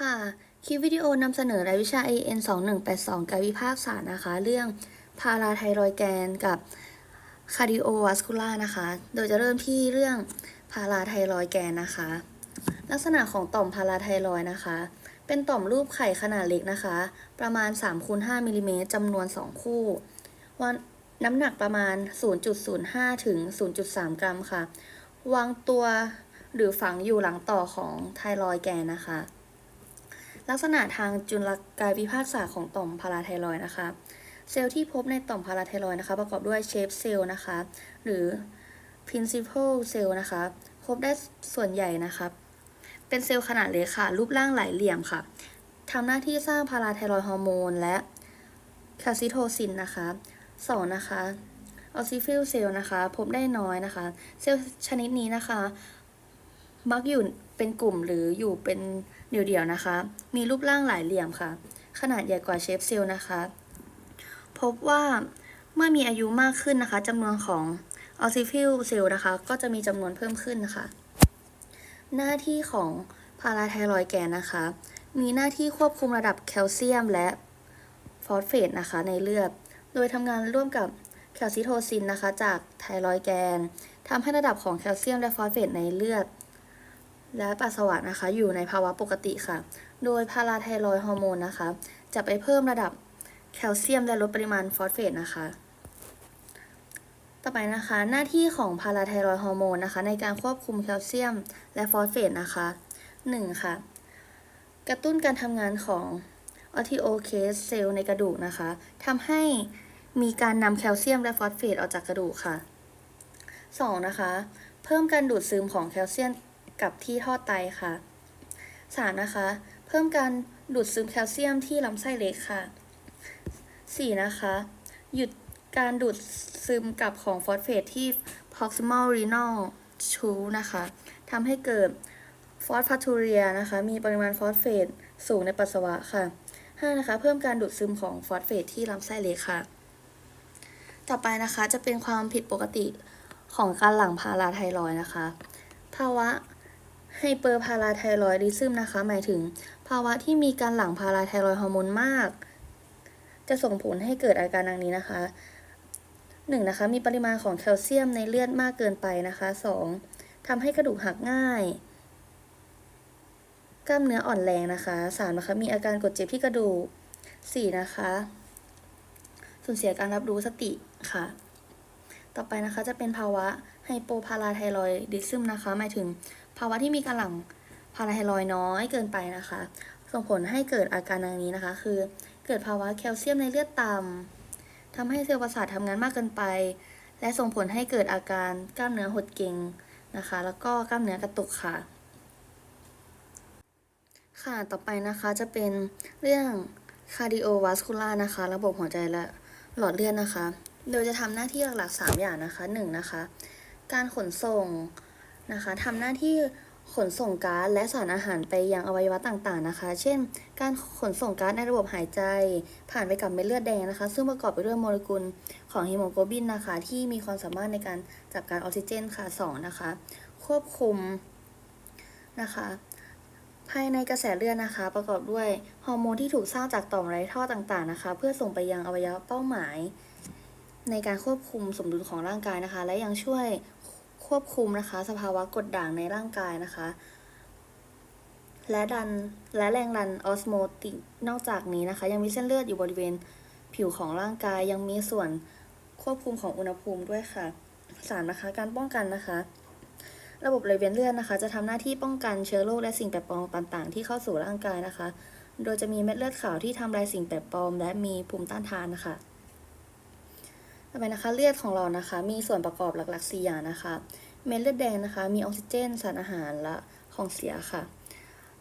ค่ะ คลิปวิดีโอนำเสนอรายวิชา AN 2182กายวิภาคศาสตร์นะคะ เรื่องพาราไทรอยแกนกับคาร์ดิโอวัสคูล่านะคะ โดยจะเริ่มที่เรื่องพาราไทรอยแกนนะคะ ลักษณะของต่อมพาราไทรอยนะคะ เป็นต่อมรูปไข่ขนาดเล็กนะคะ ประมาณ3คูณ5มิลลิเมตรจำนวน 2 คู่วันน้ำหนักประมาณ 0.05 ถึง 0.3 กรัมค่ะ วางตัวหรือฝังอยู่หลังต่อของไทรอยแกนนะคะ ลักษณะทางจุลกายวิภาคศาสตร์ของต่อมพาราไทรอยนะคะ เซลล์ที่พบในต่อมพาราไทรอยนะคะ ประกอบด้วยเชฟเซลล์นะคะ หรือ principal cell นะคะ พบได้ส่วนใหญ่นะคะ เป็นเซลล์ขนาดเล็กค่ะ รูปร่างหลายเหลี่ยมค่ะทำหน้าที่สร้างพาราไทรอยฮอร์โมน และแคลซิโทซินนะคะสองนะคะออซิฟิลเซลล์นะคะ พบได้น้อยนะคะ เซลล์ชนิดนี้นะคะ มักอยู่เป็นกลุ่มหรืออยู่เป็น เดี่ยวๆนะคะ มีรูปร่างหลายเหลี่ยมค่ะ ขนาดใหญ่กว่าเชฟเซลล์นะคะ พบว่าเมื่อมีอายุมากขึ้นนะคะจำนวนของออซิฟิลเซลล์นะคะ ก็จะมีจำนวนเพิ่มขึ้นนะคะ หน้าที่ของพาราไทรอยแกนนะคะ มีหน้าที่ควบคุมระดับแคลเซียมและฟอสเฟตนะคะในเลือด โดยทำงานร่วมกับแคลซิโทซินนะคะ จากไทรอยแกนทำให้ระดับของแคลเซียมและฟอสเฟตในเลือด และปัสสาวะนะคะ อยู่ในภาวะปกติค่ะ โดยพาราไทรอยฮอร์โมนนะคะ จะไปเพิ่มระดับแคลเซียมและลดปริมาณฟอสเฟตนะคะ ต่อไปนะคะ หน้าที่ของพาราไทรอยฮอร์โมนนะคะ ในการควบคุมแคลเซียมและฟอสเฟตนะคะ 1. ค่ะ กระตุ้นการทำงานของออทิโอเคสเซลล์ในกระดูกนะคะทำให้มีการนำแคลเซียมและฟอสเฟตออกจากกระดูกค่ะ 2. นะคะ เพิ่มการดูดซึมของแคลเซียม กับที่ท่อไตค่ะ 3. นะคะ เพิ่มการดูดซึมแคลเซียมที่ลำไส้เล็กค่ะ 4. นะคะ หยุดการดูดซึมกลับของฟอสเฟตที่ proximal renal tube นะคะทำให้เกิดฟอสฟาทูเรียนะคะ มีปริมาณฟอสเฟตสูงในปัสสาวะค่ะ 5. นะคะ เพิ่มการดูดซึมของฟอสเฟตที่ลำไส้เล็กค่ะ ต่อไปนะคะจะเป็นความผิดปกติของการหลั่งพาราไทรอยนะคะ ภาวะ ไฮเปอร์พาราไทรอยดิซึมนะคะ หมายถึง ภาวะที่มีการหลั่งพาราไทรอยฮอร์โมนมาก จะส่งผลให้เกิดอาการดังนี้นะคะหนึ่งนะคะ มีปริมาณของแคลเซียมในเลือดมากเกินไปนะคะสองทำให้กระดูกหักง่าย กล้ามเนื้ออ่อนแรงนะคะสามนะคะ มีอาการกดเจ็บที่กระดูกสี่นะคะ สูญเสียการรับรู้สติค่ะ ต่อไปนะคะจะเป็นภาวะไฮโปพาราไทรอยดิซึมนะคะหมายถึงภาวะที่มีการหลั่งพาราไทรอยน้อยเกินไปนะคะ ส่งผลให้เกิดอาการดังนี้นะคะ คือเกิดภาวะแคลเซียมในเลือดต่ำทำให้เซลล์ประสาททำงานมากเกินไป และส่งผลให้เกิดอาการกล้ามเนื้อหดเกร็งนะคะ แล้วก็กล้ามเนื้อกระตุกค่ะ ค่ะต่อไปนะคะจะเป็นเรื่อง cardiovascular นะคะ ระบบหัวใจและหลอดเลือดนะคะ โดยจะทำหน้าที่หลักๆ 3 อย่างนะคะ1นะคะ การขนส่งนะคะทำหน้าที่ขนส่งก๊าซและสารอาหารไปยังอวัยวะต่างๆนะคะ เช่น การขนส่งก๊าซในระบบหายใจ ผ่านไปกับเม็ดเลือดแดงนะคะ ซึ่งประกอบไปด้วยโมเลกุลของฮีโมโกลบินนะคะ ที่มีความสามารถในการจับการออกซิเจนค่ะ2นะคะ ควบคุมนะคะ ภายในกระแสเลือดนะคะ ประกอบด้วยฮอร์โมนที่ถูกสร้างจากต่อมไร้ท่อต่างๆนะคะ เพื่อส่งไปยังอวัยวะเป้าหมาย ในการควบคุมสมดุลของร่างกายนะคะ และยังช่วยควบคุมนะคะ สภาวะกดด่างในร่างกายนะคะ และดันและแรงดันออสโมติกนอกจากนี้นะคะ ยังมีเส้นเลือดอยู่บริเวณผิวของร่างกาย ยังมีส่วนควบคุมของอุณหภูมิด้วยค่ะสามนะคะการป้องกันนะคะ ระบบไหลเวียนเลือดนะคะ จะทำหน้าที่ป้องกันเชื้อโรคและสิ่งแปลกปลอมต่างๆ ที่เข้าสู่ร่างกายนะคะ โดยจะมีเม็ดเลือดขาวที่ทำลายสิ่งแปลกปลอม และมีภูมิต้านทานนะคะ ต่อไปนะคะเลือดของเรานะคะ มีส่วนประกอบหลักๆ4อย่างนะคะ เม็ดเลือดแดงนะคะ มีออกซิเจน สารอาหารและของเสียค่ะ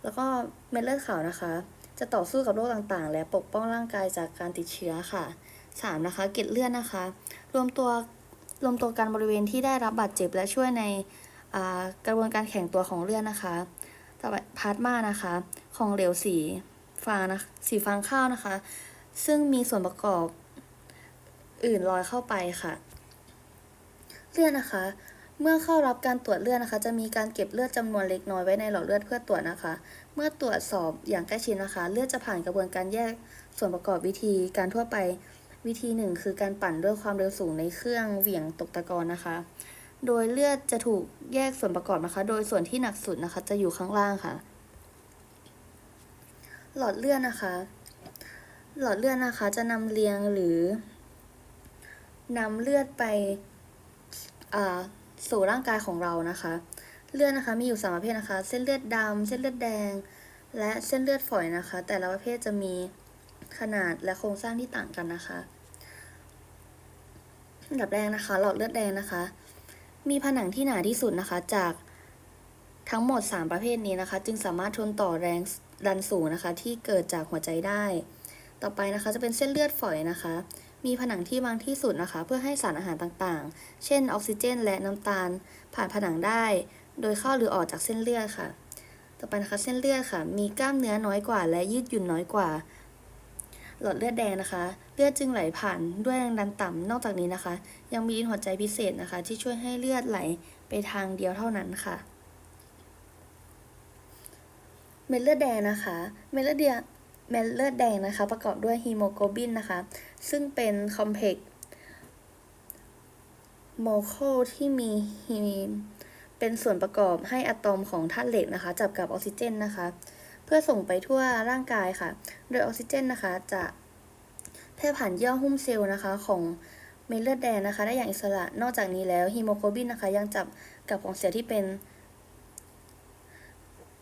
แล้วก็เม็ดเลือดขาวนะคะ จะต่อสู้กับโรคต่างๆ และปกป้องร่างกายจากการติดเชื้อค่ะ 3. นะคะเกล็ดเลือดนะคะ รวมตัวรวมตัวกันบริเวณที่ได้รับบาดเจ็บและช่วยในกระบวนการแข็งตัวของเลือดนะคะต่อไปพลาสมานะคะ ของเหลวสีฟ้านะสีฟางข้าวนะคะ ซึ่งมีส่วนประกอบ อื่นลอยเข้าไปค่ะ เลือดนะคะ เมื่อเข้ารับการตรวจเลือดนะคะ จะมีการเก็บเลือดจำนวนเล็กน้อยไว้ในหลอดเลือดเพื่อตรวจนะคะ เมื่อตรวจสอบอย่างใกล้ชิดนะคะ เลือดจะผ่านกระบวนการแยกส่วนประกอบวิธีการทั่วไปวิธีหนึ่งคือการปั่นด้วยความเร็วสูงในเครื่องเหวี่ยงตกตะกอนนะคะ โดยเลือดจะถูกแยกส่วนประกอบนะคะ โดยส่วนที่หนักสุดนะคะ จะอยู่ข้างล่างค่ะ หลอดเลือดนะคะ หลอดเลือดนะคะ จะนำเลียงหรือ นำเลือดไปสู่ร่างกายของเรานะคะ เลือดนะคะมีอยู่สามประเภทนะคะ เส้นเลือดดำเส้นเลือดแดง และเส้นเลือดฝอยนะคะ แต่ละประเภทจะมีขนาดและโครงสร้างที่ต่างกันนะคะอันดับแรกนะคะ หลอดเลือดแดงนะคะ มีผนังที่หนาที่สุดนะคะ จากทั้งหมด 3 ประเภทนี้นะคะ จึงสามารถทนต่อแรงดันสูงนะคะ ที่เกิดจากหัวใจได้ ต่อไปนะคะจะเป็นเส้นเลือดฝอยนะคะ มีผนังที่บางที่สุดนะคะ เพื่อให้สารอาหารต่างๆ เช่นออกซิเจน และน้ำตาล ผ่านผนังได้ โดยเข้าหรือออกจากเส้นเลือดค่ะ ต่อไปนะคะเส้นเลือดค่ะ มีกล้ามเนื้อน้อยกว่า และยืดหยุ่นน้อยกว่า หลอดเลือดแดงนะคะ เลือดจึงไหลผ่านด้วยแรงดันต่ำนอกจากนี้นะคะ ยังมีอินหัวใจพิเศษนะคะ ที่ช่วยให้เลือดไหลไปทางเดียวเท่านั้นค่ะ เม็ดเลือดแดงนะคะ เม็ดเลือดแดง เม็ดเลือดแดงนะคะ ประกอบด้วยฮีโมโกลบินนะคะ ซึ่งเป็นคอมเพล็กซ์โมโคลที่มีฮีมเป็นส่วนประกอบให้อะตอมของธาตุเหล็กนะคะ จับกับออกซิเจนนะคะ เพื่อส่งไปทั่วร่างกายค่ะ โดยออกซิเจนนะคะ จะแพร่ผ่านเยื่อหุ้มเซลล์นะคะ ของเม็ดเลือดแดงนะคะ ได้อย่างอิสระ นอกจากนี้แล้วฮีโมโกลบินนะคะ ยังจับกับของเสียที่เป็น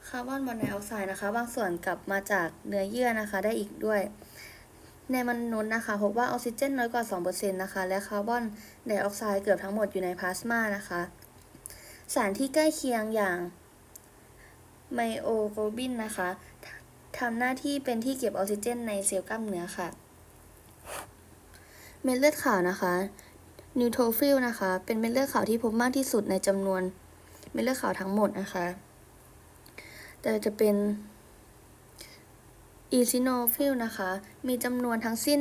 คาร์บอนมอนไดออกไซด์นะคะ บางส่วนกลับมาจากเนื้อเยื่อนะคะได้อีกด้วย ในมนุษย์นะคะพบว่าออกซิเจนน้อยกว่า 2%นะคะ และคาร์บอนไดออกไซด์เกือบทั้งหมดอยู่ในพลาสมานะคะ สารที่ใกล้เคียงอย่างไมโอโกลบินนะคะทำหน้าที่เป็นที่เก็บออกซิเจนในเซลล์กล้ามเนื้อค่ะ เม็ดเลือดขาวนะคะนิวโทรฟิลนะคะ เป็นเม็ดเลือดขาวที่พบมากที่สุดในจำนวนเม็ดเลือดขาวทั้งหมดนะคะ แต่จะเป็น อีซิโนฟิลนะคะ มีจำนวนทั้งสิ้น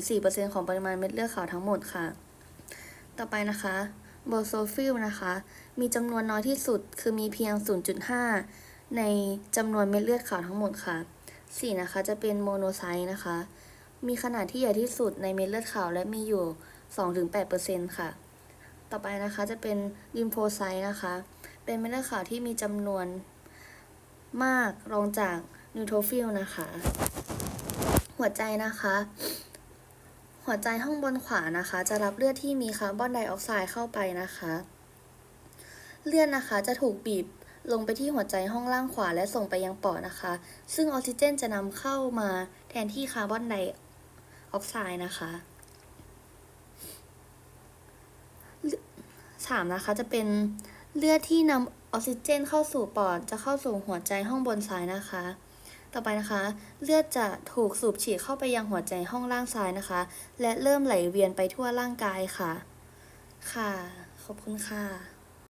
1-4%ของปริมาณเม็ดเลือดขาวทั้งหมดค่ะ ต่อไปนะคะโบโซฟิลนะคะ มีจำนวนน้อยที่สุดคือมีเพียง 0.5 ในจำนวนเม็ดเลือดขาวทั้งหมดค่ะ 4 นะคะจะเป็นโมโนไซต์นะคะ มีขนาดที่ใหญ่ที่สุดในเม็ดเลือดขาวและมีอยู่ 2-8%ค่ะ ต่อไปนะคะจะเป็นลิมโฟไซต์นะคะ เป็นเม็ดเลือดขาวที่มีจำนวน มากรองจากนิวโทรฟิลนะคะ หัวใจนะคะ หัวใจห้องบนขวานะคะ จะรับเลือดที่มีคาร์บอนไดออกไซด์เข้าไปนะคะ เลือดนะคะจะถูกบีบลงไปที่หัวใจห้องล่างขวาและส่งไปยังปอดนะคะ ซึ่งออกซิเจนจะนำเข้ามาแทนที่คาร์บอนไดออกไซด์นะคะสามนะคะจะเป็น เลือดที่นำออกซิเจนเข้าสู่ปอดจะเข้าสู่หัวใจห้องบนซ้ายนะคะ ต่อไปนะคะ เลือดจะถูกสูบฉีดเข้าไปยังหัวใจห้องล่างซ้ายนะคะ และเริ่มไหลเวียนไปทั่วร่างกายค่ะ ค่ะ ขอบคุณค่ะ